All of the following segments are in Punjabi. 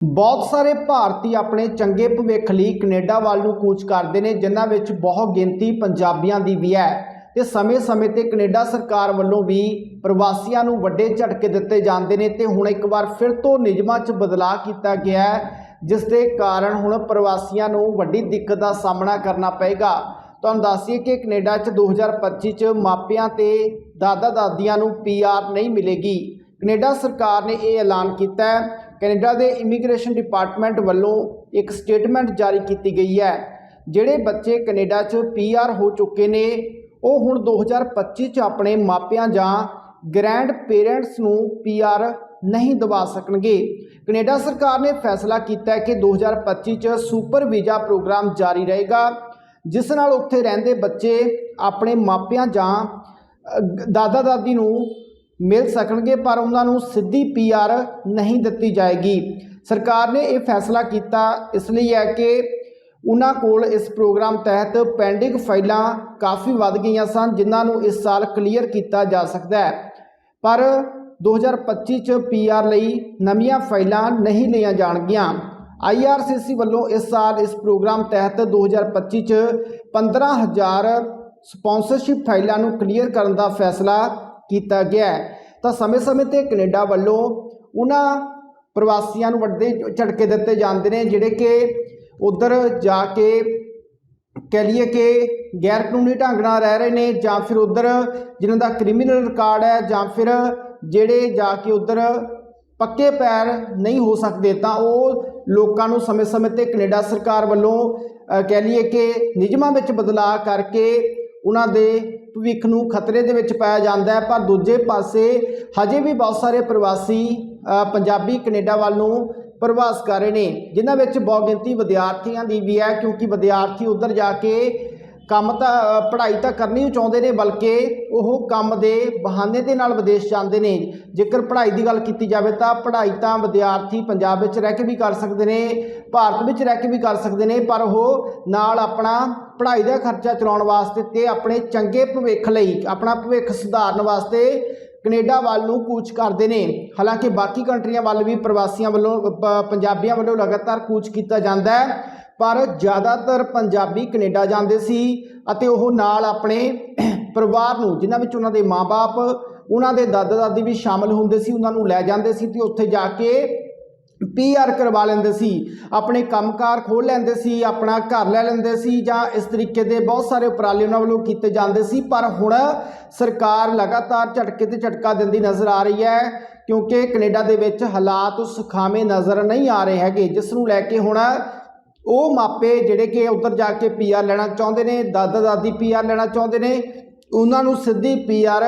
ਬਹੁਤ ਸਾਰੇ ਭਾਰਤੀ ਆਪਣੇ ਚੰਗੇ ਭਵਿੱਖ ਲਈ ਕੈਨੇਡਾ ਵੱਲ ਨੂੰ ਕੂਚ ਕਰਦੇ ਨੇ, ਜਿਨ੍ਹਾਂ ਵਿੱਚ ਬਹੁਤ ਗਿਣਤੀ ਪੰਜਾਬੀਆਂ ਦੀ ਵੀ ਹੈ। ਤੇ ਸਮੇਂ-ਸਮੇਂ ਤੇ ਕੈਨੇਡਾ ਸਰਕਾਰ ਵੱਲੋਂ ਵੀ ਪ੍ਰਵਾਸੀਆਂ ਨੂੰ ਵੱਡੇ ਝਟਕੇ ਦਿੱਤੇ ਜਾਂਦੇ ਨੇ ਤੇ ਹੁਣ ਇੱਕ ਵਾਰ ਫਿਰ ਤੋਂ ਨਿਯਮਾਂ 'ਚ ਬਦਲਾਅ ਕੀਤਾ ਗਿਆ ਹੈ, ਜਿਸ ਦੇ ਕਾਰਨ ਹੁਣ ਪ੍ਰਵਾਸੀਆਂ ਨੂੰ ਵੱਡੀ ਦਿੱਕਤ ਦਾ ਸਾਹਮਣਾ ਕਰਨਾ ਪਏਗਾ। ਤੁਹਾਨੂੰ ਦੱਸੀਏ ਕਿ ਕੈਨੇਡਾ 'ਚ 2025 'ਚ ਮਾਪਿਆਂ ਤੇ ਦਾਦਾ ਦਾਦੀਆਂ ਨੂੰ ਪੀਆਰ ਨਹੀਂ ਮਿਲੇਗੀ। ਕੈਨੇਡਾ ਸਰਕਾਰ ਨੇ ਇਹ ਐਲਾਨ ਕੀਤਾ ਹੈ ਕੈਨੇਡਾ ਦੇ ਇਮੀਗ੍ਰੇਸ਼ਨ ਡਿਪਾਰਟਮੈਂਟ ਵੱਲੋਂ ਇੱਕ ਸਟੇਟਮੈਂਟ ਜਾਰੀ ਕੀਤੀ ਗਈ ਹੈ, ਜਿਹੜੇ ਬੱਚੇ ਕੈਨੇਡਾ 'ਚ ਪੀਆਰ ਹੋ ਚੁੱਕੇ ਨੇ। ਉਹ ਹੁਣ 2025 'ਚ ਆਪਣੇ ਮਾਪਿਆਂ ਜਾਂ ਗ੍ਰੈਂਡ ਪੇਰੈਂਟਸ ਨੂੰ ਪੀਆਰ ਨਹੀਂ ਦਵਾ ਸਕਣਗੇ। ਕੈਨੇਡਾ ਸਰਕਾਰ ਨੇ ਫੈਸਲਾ ਕੀਤਾ ਹੈ ਕਿ 2025 'ਚ ਸੁਪਰ ਵੀਜ਼ਾ ਪ੍ਰੋਗਰਾਮ ਜਾਰੀ ਰਹੇਗਾ, ਜਿਸ ਨਾਲ ਉੱਥੇ ਰਹਿੰਦੇ ਬੱਚੇ ਆਪਣੇ ਮਾਪਿਆਂ ਜਾਂ ਦਾਦਾ ਦਾਦੀ ਨੂੰ ਮਿਲ ਸਕਣਗੇ, ਪਰ ਉਹਨਾਂ ਨੂੰ ਸਿੱਧੀ ਪੀਆਰ ਨਹੀਂ ਦਿੱਤੀ ਜਾਏਗੀ। ਸਰਕਾਰ ਨੇ ਇਹ ਫੈਸਲਾ ਕੀਤਾ, ਇਸ ਲਈ ਹੈ ਕਿ ਉਹਨਾਂ ਕੋਲ ਇਸ ਪ੍ਰੋਗਰਾਮ ਤਹਿਤ ਪੈਂਡਿੰਗ ਫਾਈਲਾਂ ਕਾਫੀ ਵੱਧ ਗਈਆਂ ਸਨ, ਜਿਨ੍ਹਾਂ ਨੂੰ ਇਸ ਸਾਲ ਕਲੀਅਰ ਕੀਤਾ ਜਾ ਸਕਦਾ ਹੈ। ਪਰ 2025 ਚ ਪੀਆਰ ਲਈ ਨਵੀਆਂ ਫਾਈਲਾਂ ਨਹੀਂ ਲਈਆਂ ਜਾਣਗੀਆਂ। ਆਈਆਰਸੀਸੀ ਵੱਲੋਂ ਇਸ ਸਾਲ ਇਸ ਪ੍ਰੋਗਰਾਮ ਤਹਿਤ 2025 ਚ 15000 ਸਪਾਂਸਰਸ਼ਿਪ ਫਾਈਲਾਂ ਨੂੰ ਕਲੀਅਰ ਕਰਨ ਦਾ ਫੈਸਲਾ ਕੀਤਾ ਗਿਆ ਤਾਂ ਸਮੇਂ-ਸਮੇਂ ਤੇ ਕੈਨੇਡਾ ਵੱਲੋਂ ਉਹਨਾਂ ਪ੍ਰਵਾਸੀਆਂ ਨੂੰ ਵੱਡੇ ਝਟਕੇ ਦਿੱਤੇ ਜਾਂਦੇ ਨੇ ਜਿਹੜੇ ਕਿ ਉਧਰ ਜਾ ਕੇ ਕਹਿ ਲਈਏ ਕਿ ਗੈਰ ਕਾਨੂੰਨੀ ਢੰਗ ਨਾਲ ਰਹਿ ਰਹੇ ਨੇ ਜਾਂ ਫਿਰ ਉਧਰ ਜਿਨ੍ਹਾਂ ਦਾ ਕ੍ਰਿਮੀਨਲ ਰਿਕਾਰਡ ਹੈ ਜਾਂ ਫਿਰ ਜਿਹੜੇ ਜਾ ਕੇ ਉਧਰ ਪੱਕੇ ਪੈਰ ਨਹੀਂ ਹੋ ਸਕਦੇ ਤਾਂ ਉਹ ਲੋਕਾਂ ਨੂੰ ਸਮੇਂ-ਸਮੇਂ ਤੇ ਕੈਨੇਡਾ ਸਰਕਾਰ ਵੱਲੋਂ ਅ, ਕਹਿ ਲਈਏ ਕਿ ਨਿਯਮਾਂ ਵਿੱਚ ਬਦਲਾਅ ਕਰਕੇ ਉਹਨਾਂ ਦੇ ਭਵਿੱਖ ਨੂੰ ਖਤਰੇ ਦੇ ਵਿੱਚ ਪਾਇਆ ਜਾਂਦਾ ਹੈ। ਪਰ ਦੂਜੇ ਪਾਸੇ ਹਜੇ ਵੀ ਬਹੁਤ ਸਾਰੇ ਪ੍ਰਵਾਸੀ ਪੰਜਾਬੀ ਕੈਨੇਡਾ ਵੱਲ ਨੂੰ ਪ੍ਰਵਾਸ ਕਰ ਰਹੇ ਨੇ, ਜਿਨ੍ਹਾਂ ਵਿੱਚ ਬਹੁਤ ਗਿਣਤੀ ਵਿਦਿਆਰਥੀਆਂ ਦੀ ਵੀ ਹੈ, ਕਿਉਂਕਿ ਵਿਦਿਆਰਥੀ ਉੱਧਰ ਜਾ ਕੇ ਕੰਮ ਤਾਂ, ਪੜ੍ਹਾਈ ਤਾਂ ਕਰਨੀ ਹੀ ਚਾਹੁੰਦੇ ਨੇ, ਬਲਕਿ ਉਹ ਕੰਮ ਦੇ ਬਹਾਨੇ ਦੇ ਨਾਲ ਵਿਦੇਸ਼ ਜਾਂਦੇ ਨੇ। ਜੇਕਰ ਪੜ੍ਹਾਈ ਦੀ ਗੱਲ ਕੀਤੀ ਜਾਵੇ ਤਾਂ ਪੜ੍ਹਾਈ ਤਾਂ ਵਿਦਿਆਰਥੀ ਪੰਜਾਬ ਵਿੱਚ ਰਹਿ ਕੇ ਵੀ ਕਰ ਸਕਦੇ ਨੇ, ਭਾਰਤ ਵਿੱਚ ਰਹਿ ਕੇ ਵੀ ਕਰ ਸਕਦੇ ਨੇ, ਪਰ ਉਹ ਨਾਲ ਆਪਣਾ ਪੜ੍ਹਾਈ ਦਾ ਖਰਚਾ ਚਲਾਉਣ ਵਾਸਤੇ ਤੇ ਆਪਣੇ ਚੰਗੇ ਭਵਿੱਖ ਲਈ, ਆਪਣਾ ਭਵਿੱਖ ਸੁਧਾਰਨ ਵਾਸਤੇ ਕੈਨੇਡਾ ਵੱਲ ਨੂੰ ਕੂਚ ਕਰਦੇ ਨੇ। ਹਾਲਾਂਕਿ ਬਾਕੀ ਕੰਟਰੀਆਂ ਵੱਲ ਵੀ ਪ੍ਰਵਾਸੀਆਂ ਵੱਲੋਂ ਪੰਜਾਬੀਆਂ ਵੱਲੋਂ ਲਗਾਤਾਰ ਕੂਚ ਕੀਤਾ ਜਾਂਦਾ ਹੈ। ਪਰ ਜ਼ਿਆਦਾਤਰ ਪੰਜਾਬੀ ਕੈਨੇਡਾ ਜਾਂਦੇ ਸੀ ਅਤੇ ਉਹ ਨਾਲ ਆਪਣੇ ਪਰਿਵਾਰ ਨੂੰ, ਜਿਨ੍ਹਾਂ ਵਿੱਚ ਉਹਨਾਂ ਦੇ ਮਾਪੇ ਉਹਨਾਂ ਦੇ ਦਾਦਾ ਦਾਦੀ ਵੀ ਸ਼ਾਮਲ ਹੁੰਦੇ ਸੀ, ਉਹਨਾਂ ਨੂੰ ਲੈ ਜਾਂਦੇ ਸੀ ਤੇ ਉੱਥੇ ਜਾ ਕੇ ਪੀਆਰ ਕਰਵਾ ਲੈਂਦੇ ਸੀ, ਆਪਣੇ ਕੰਮਕਾਰ ਖੋਲ ਲੈਂਦੇ ਸੀ, ਆਪਣਾ ਘਰ ਲੈ ਲੈਂਦੇ ਸੀ ਜਾਂ ਇਸ ਤਰੀਕੇ ਦੇ ਬਹੁਤ ਸਾਰੇ ਉਪਰਾਲੇ ਉਹਨਾਂ ਵੱਲੋਂ ਕੀਤੇ ਜਾਂਦੇ ਸੀ। ਪਰ ਹੁਣ ਸਰਕਾਰ ਲਗਾਤਾਰ ਝਟਕੇ ਤੇ ਝਟਕਾ ਦਿੰਦੀ ਨਜ਼ਰ ਆ ਰਹੀ ਹੈ ਕਿਉਂਕਿ ਕੈਨੇਡਾ ਦੇ ਵਿੱਚ ਹਾਲਾਤ ਸੁਖਾਵੇਂ ਨਜ਼ਰ ਨਹੀਂ ਆ ਰਹੇ ਹੈਗੇ, ਜਿਸ ਨੂੰ ਲੈ ਕੇ ਹੁਣ ਉਹ ਮਾਪੇ ਜਿਹੜੇ ਕਿ ਉੱਧਰ ਜਾ ਕੇ ਪੀਆਰ ਲੈਣਾ ਚਾਹੁੰਦੇ ਨੇ, ਦਾਦਾ ਦਾਦੀ ਪੀਆਰ ਲੈਣਾ ਚਾਹੁੰਦੇ ਨੇ, ਉਹਨਾਂ ਨੂੰ ਸਿੱਧੀ ਪੀਆਰ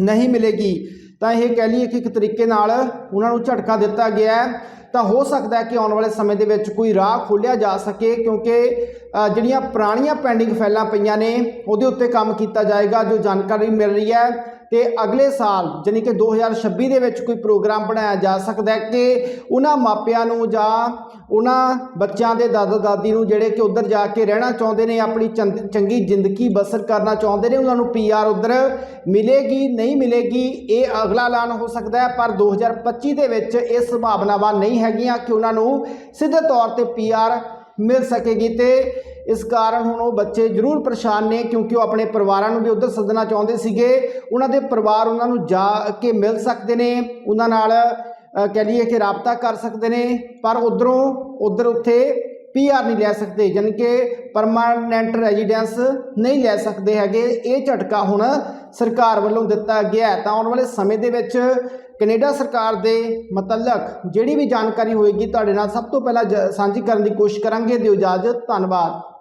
ਨਹੀਂ ਮਿਲੇਗੀ। ਤਾਂ ਇਹ ਕਹਿ ਲਈਏ ਕਿ ਇੱਕ ਤਰੀਕੇ ਨਾਲ ਉਹਨਾਂ ਨੂੰ ਝਟਕਾ ਦਿੱਤਾ ਗਿਆ ਤਾਂ ਹੋ ਸਕਦਾ ਹੈ ਕਿ ਆਉਣ ਵਾਲੇ ਸਮੇਂ ਦੇ ਵਿੱਚ ਕੋਈ ਰਾਹ ਖੋਲ੍ਹਿਆ ਜਾ ਸਕੇ, ਕਿਉਂਕਿ ਜਿਹੜੀਆਂ ਪੁਰਾਣੀਆਂ ਪੈਂਡਿੰਗ ਫਾਈਲਾਂ ਪਈਆਂ ਨੇ, ਉਹਦੇ ਉੱਤੇ ਕੰਮ ਕੀਤਾ ਜਾਏਗਾ, ਜੋ ਜਾਣਕਾਰੀ ਮਿਲ ਰਹੀ ਹੈ। ਤੇ ਅਗਲੇ ਸਾਲ, ਜਾਣੀ ਕਿ 2026 ਦੇ ਵਿੱਚ ਕੋਈ ਪ੍ਰੋਗਰਾਮ ਬਣਾਇਆ ਜਾ ਸਕਦਾ ਹੈ ਕਿ ਉਹਨਾਂ ਮਾਪਿਆਂ ਨੂੰ ਜਾਂ ਉਹਨਾਂ ਬੱਚਿਆਂ ਦੇ ਦਾਦਾ ਦਾਦੀ ਨੂੰ ਜਿਹੜੇ ਕਿ ਉੱਧਰ ਜਾ ਕੇ ਰਹਿਣਾ ਚਾਹੁੰਦੇ ਨੇ, ਆਪਣੀ ਚੰਦ- ਚੰਗੀ ਜ਼ਿੰਦਗੀ ਬਸਰ ਕਰਨਾ ਚਾਹੁੰਦੇ ਨੇ, ਉਹਨਾਂ ਨੂੰ ਪੀਆਰ ਉੱਧਰ ਮਿਲੇਗੀ, ਨਹੀਂ ਮਿਲੇਗੀ, ਇਹ ਅਗਲਾ ਐਲਾਨ ਹੋ ਸਕਦਾ ਹੈ। ਪਰ 2025 ਦੇ ਵਿੱਚ ਇਹ ਸੰਭਾਵਨਾਵਾਂ ਨਹੀਂ ਹੈਗੀਆਂ ਕਿ ਉਹਨਾਂ ਨੂੰ ਸਿੱਧੇ ਤੌਰ ਤੇ ਪੀਆਰ ਮਿਲ ਸਕੇਗੀ ਤੇ ਇਸ ਕਾਰਨ ਹੁਣ ਉਹ ਬੱਚੇ ਜ਼ਰੂਰ ਪਰੇਸ਼ਾਨ ਨੇ ਕਿਉਂਕਿ ਉਹ ਆਪਣੇ ਪਰਿਵਾਰਾਂ ਨੂੰ ਵੀ ਉੱਧਰ ਸੱਦਣਾ ਚਾਹੁੰਦੇ ਸੀਗੇ। ਉਹਨਾਂ ਦੇ ਪਰਿਵਾਰ ਉਹਨਾਂ ਨੂੰ ਜਾ ਕੇ ਮਿਲ ਸਕਦੇ ਨੇ ਉਹਨਾਂ ਨਾਲ ਅ, ਕਹਿ ਲਈਏ ਕਿ ਰਾਬਤਾ ਕਰ ਸਕਦੇ ਨੇ ਪਰ ਉਧਰੋਂ ਉਧਰ ਉੱਥੇ ਪੀਆਰ ਨਹੀਂ ਲੈ ਸਕਦੇ ਯਾਨੀ ਕਿ ਪਰਮਾਨੈਂਟ ਰੈਜ਼ੀਡੈਂਸ ਨਹੀਂ ਲੈ ਸਕਦੇ ਹੈਗੇ। ਇਹ ਝਟਕਾ ਹੁਣ ਸਰਕਾਰ ਵੱਲੋਂ ਦਿੱਤਾ ਗਿਆ ਤਾਂ ਆਉਣ ਵਾਲੇ ਸਮੇਂ ਦੇ ਵਿੱਚ ਕੈਨੇਡਾ ਸਰਕਾਰ ਦੇ ਮਤਲਕ ਜਿਹੜੀ ਵੀ ਜਾਣਕਾਰੀ ਹੋਏਗੀ ਤੁਹਾਡੇ ਨਾਲ ਸਭ ਤੋਂ ਪਹਿਲਾਂ ਜ- ਸਾਂਝੀ ਕਰਨ ਦੀ ਕੋਸ਼ਿਸ਼ ਕਰਾਂਗੇ। ਦਿਓ ਇਜਾਜ਼ਤ, ਧੰਨਵਾਦ।